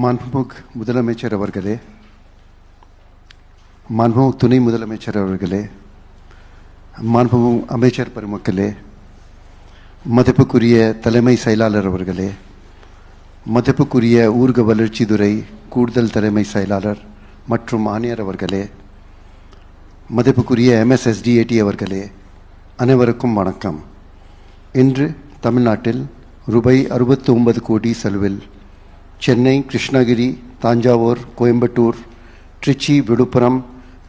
மாண்புமிகு முதலமைச்சர் அவர்களே மாண்புமிகு துணை முதலமைச்சர் அவர்களே மாண்புமிகு அமைச்சர் பெருமக்களே மதிப்புக்குரிய தலைமை செயலாளர் அவர்களே மதிப்புக்குரிய ஊர்க வளர்ச்சித்துறை கூடுதல் தலைமை செயலாளர் மற்றும் ஆணையர் அவர்களே மதிப்புக்குரிய எம்எஸ்எஸ்டிஏடி அவர்களே அனைவருக்கும் வணக்கம். இன்று தமிழ்நாட்டில் ரூபாய் அறுபத்தி ஒன்பது கோடி செலவில் சென்னை கிருஷ்ணகிரி தாஞ்சாவூர் கோயம்புத்தூர் திருச்சி விழுப்புரம்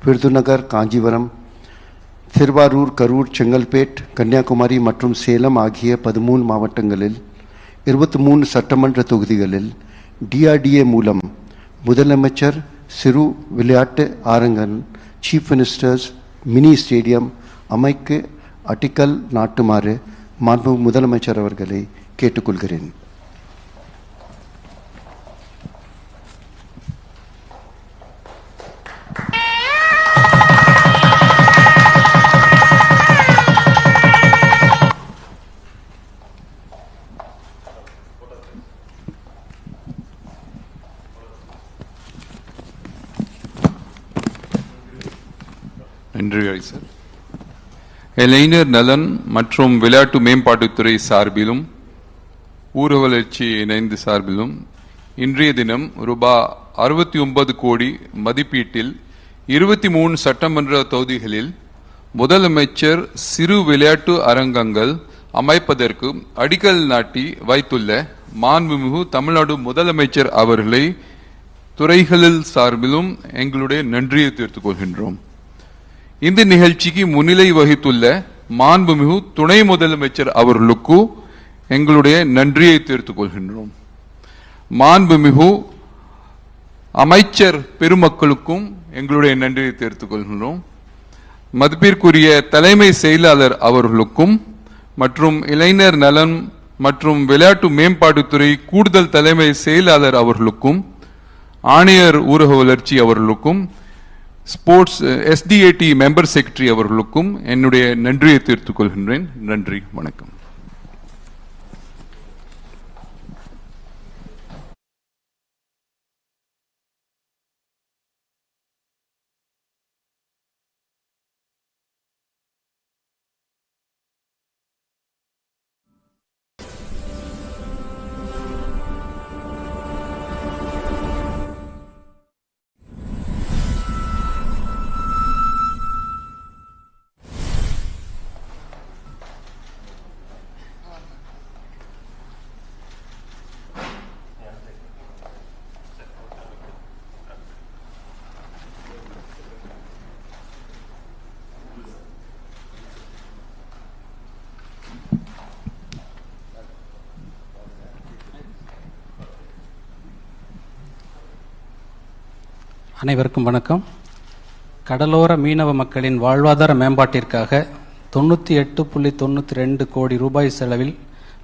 விருதுநகர் காஞ்சிபுரம் திருவாரூர் கரூர் செங்கல்பேட் கன்னியாகுமரி மற்றும் சேலம் ஆகிய பதிமூணு மாவட்டங்களில் இருபத்தி மூணு சட்டமன்ற தொகுதிகளில் டிஆர்டிஏ மூலம் முதலமைச்சர் சிறு விளையாட்டு அரங்கன் சீஃப் மினிஸ்டர்ஸ் மினி ஸ்டேடியம் அமைக்க அட்டிக்கல் நாட்டுமாறு மாண்பு முதலமைச்சர் அவர்களை கேட்டுக்கொள்கிறேன். நன்றி சார் இளைஞர் நலன் மற்றும் விளையாட்டு மேம்பாட்டுத்துறை சார்பிலும் ஊர வளர்ச்சி இணைந்து சார்பிலும் இன்றைய தினம் ரூபாய் அறுபத்தி ஒன்பது கோடி மதிப்பீட்டில் இருபத்தி மூணு சட்டமன்ற தொகுதிகளில் முதலமைச்சர் சிறு விளையாட்டு அரங்கங்கள் அமைப்பதற்கு அடிக்கல் நாட்டி வைத்துள்ள மாண்புமிகு தமிழ்நாடு முதலமைச்சர் அவர்களை துறைகளில் சார்பிலும் எங்களுடைய நன்றியை தெரிவித்துக் கொள்கின்றோம். இந்த நிகழ்ச்சிக்கு முன்னிலை வகித்துள்ள மாண்புமிகு துணை முதலமைச்சர் அவர்களுக்கு எங்களுடைய நன்றியை தெரிவித்துக் கொள்கின்றோம். மாண்புமிகு அமைச்சர் பெருமக்களுக்கும் எங்களுடைய நன்றியை தெரிவித்துக் கொள்கின்றோம். மதிப்பிற்குரிய தலைமை செயலாளர் அவர்களுக்கும் மற்றும் இளைஞர் நலன் மற்றும் விளையாட்டு மேம்பாட்டுத்துறை கூடுதல் தலைமை செயலாளர் அவர்களுக்கும் ஆணையர் ஊரக வளர்ச்சி அவர்களுக்கும் ஸ்போர்ட்ஸ் எஸ்டிஏடி மெம்பர் செக்ரட்டரி அவர்களுக்கும் என்னுடைய நன்றியை தீர்த்துக் கொள்கின்றேன். நன்றி வணக்கம். அனைவருக்கும் வணக்கம். கடலோர மீனவ மக்களின் வாழ்வாதார மேம்பாட்டிற்காக தொண்ணூற்றி எட்டு புள்ளி தொண்ணூற்றி ரெண்டு கோடி ரூபாய் செலவில்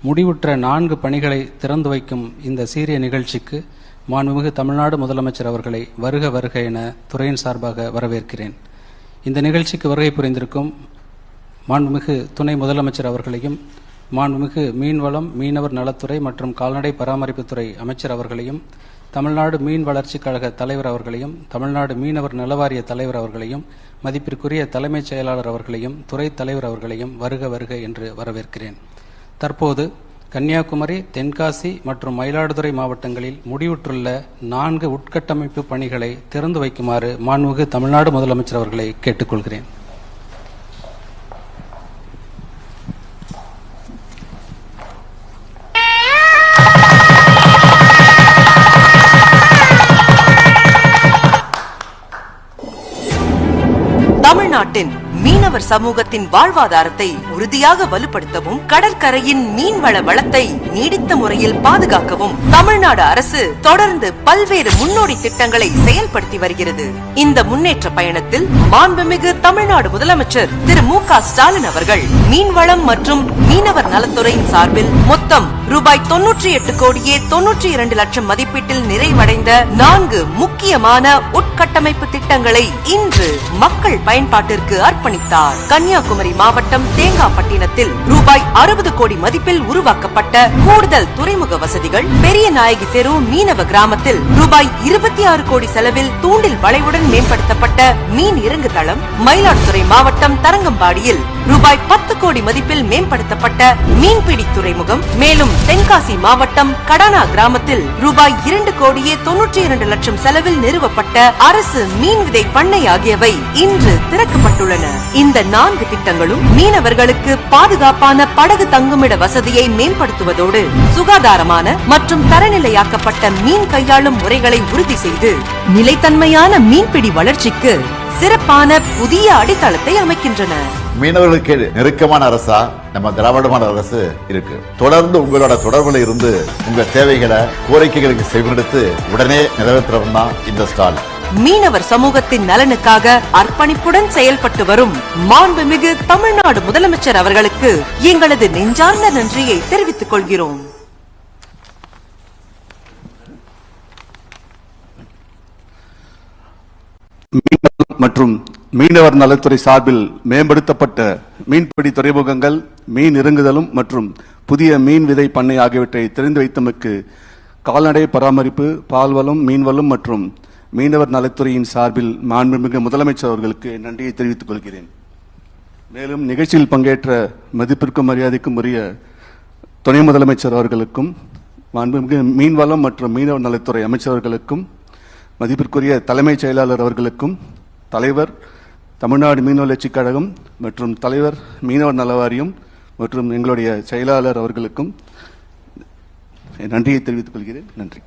முடிவுற்ற நான்கு பணிகளை திறந்து வைக்கும் இந்த சீரிய நிகழ்ச்சிக்கு மாண்புமிகு தமிழ்நாடு முதலமைச்சர் அவர்களை வருக வருக என துறையின் சார்பாக வரவேற்கிறேன். இந்த நிகழ்ச்சிக்கு வருகை புரிந்திருக்கும் மாண்புமிகு துணை முதலமைச்சர் அவர்களையும் மாண்புமிகு மீன்வளம் மீனவர் நலத்துறை மற்றும் கால்நடை பராமரிப்புத்துறை அமைச்சர் அவர்களையும் தமிழ்நாடு மீன் வளர்ச்சிக் கழக தலைவர் அவர்களையும் தமிழ்நாடு மீனவர் நலவாரிய தலைவர் அவர்களையும் மதிப்பிற்குரிய தலைமைச் செயலாளர் அவர்களையும் துறை தலைவர் அவர்களையும் வருக வருக என்று வரவேற்கிறேன். தற்போது கன்னியாகுமரி தென்காசி மற்றும் மயிலாடுதுறை மாவட்டங்களில் முடிவுற்றுள்ள நான்கு உட்கட்டமைப்பு பணிகளை திறந்து வைக்குமாறு மாண்புமிகு தமிழ்நாடு முதலமைச்சர் அவர்களை கேட்டுக்கொள்கிறேன். தமிழ்நாட்டின் மீனவர் சமூகத்தின் வாழ்வாதாரத்தை உறுதியாக வலுப்படுத்தவும் கடற்கரையின் மீன்வள வளத்தை நீடித்த முறையில் பாதுகாக்கவும் தமிழ்நாடு அரசு தொடர்ந்து பல்வேறு முன்னோடி திட்டங்களை செயல்படுத்தி வருகிறது. இந்த முன்னேற்ற பயணத்தில் மாண்புமிகு தமிழ்நாடு முதலமைச்சர் திரு மு க ஸ்டாலின் அவர்கள் மீன்வளம் மற்றும் மீனவர் நலத்துறையின் சார்பில் மொத்தம் ரூபாய் தொன்னூற்றி எட்டு கோடியே தொன்னூற்றி இரண்டு லட்சம் மதிப்பீட்டில் நிறைவடைந்த நான்கு முக்கியமான உட்கட்டமைப்பு திட்டங்களை இன்று மக்கள் பயன்பாட்டிற்கு அர்ப்பணித்தார் அர்ப்பணித்தார். கன்னியாகுமரி மாவட்டம் தேங்காப்பட்டினத்தில் ரூபாய் அறுபது கோடி மதிப்பில் உருவாக்கப்பட்ட கூடுதல் துறைமுக வசதிகள் பெரிய நாயகி தெரு மீனவ கிராமத்தில் ரூபாய் இருபத்தி ஆறு கோடி செலவில் தூண்டில் வளைவுடன் மேம்படுத்தப்பட்ட மீன் இறங்கு தளம் மயிலாடுதுறை மாவட்டம் தரங்கம்பாடியில் ரூபாய் பத்து கோடி மதிப்பில் மேம்படுத்தப்பட்ட மீன்பிடி துறைமுகம். மேலும் தென்காசி மாவட்டம் கடனா கிராமத்தில் ரூபாய் இரண்டு கோடியே தொன்னூற்றி இரண்டு லட்சம் செலவில் நிறுவப்பட்ட அரசு மீன் விதை பண்ணை ஆகியவை இன்று திறக்கப்பட்டுள்ளன. இந்த நான்கு திட்டங்களும் மீனவர்களுக்கு பாதுகாப்பான படகு தங்குமிட வசதியை மேம்படுத்துவதோடு சுகாதாரமான மற்றும் தரநிலையாக்கப்பட்ட மீன் கையாளும் முறைகளை உறுதி செய்து நிலைத்தன்மையான மீன்பிடி வளர்ச்சிக்கு சிறப்பான புதிய அடித்தளத்தை அமைக்கின்றன. மீனவர்களுக்கு நெருக்கமான அரசா நம்ம திராவிடமான அரசு இருக்கு. தொடர்ந்து உங்களோட தொடர்புல இருந்து உங்க தேவைகளை கோரிக்கைகளுக்கு செவிடுத்து உடனே நிறைவேற்றுறவன் தான் இந்த ஸ்டாலின். மீனவர் சமூகத்தின் நலனுக்காக அர்ப்பணிப்புடன் செயல்பட்டு வரும் மாண்புமிகு தமிழ்நாடு முதலமைச்சர் அவர்களுக்கு எங்களது நெஞ்சார்ந்த நன்றியை தெரிவித்துக் கொள்கிறோம். மற்றும் மீனவர் நலத்துறை சார்பில் மேம்படுத்தப்பட்ட மீன்பிடி துறைமுகங்கள் மீன் இறங்குதலும் மற்றும் புதிய மீன் விதை பண்ணை ஆகியவற்றை தெரிந்து வைத்தமைக்கு கால்நடை பராமரிப்பு பால்வளம் மீன்வளம் மற்றும் மீனவர் நலத்துறையின் சார்பில் மாண்புமிகு முதலமைச்சர் அவர்களுக்கு நன்றியை தெரிவித்துக் கொள்கிறேன். மேலும் நிகழ்ச்சியில் பங்கேற்ற மதிப்பிற்கும் மரியாதைக்கும் உரிய துணை முதலமைச்சர் அவர்களுக்கும் மாண்புமிகு மீன்வளம் மற்றும் மீனவர் நலத்துறை அமைச்சர்களுக்கும் மதிப்பிற்குரிய தலைமைச் செயலாளர் அவர்களுக்கும் தலைவர் தமிழ்நாடு மீனவ வளர்ச்சிக் கழகம் மற்றும் தலைவர் மீனவர் நல வாரியம் மற்றும் எங்களுடைய செயலாளர் அவர்களுக்கும் நன்றியை தெரிவித்துக் கொள்கிறேன். நன்றி.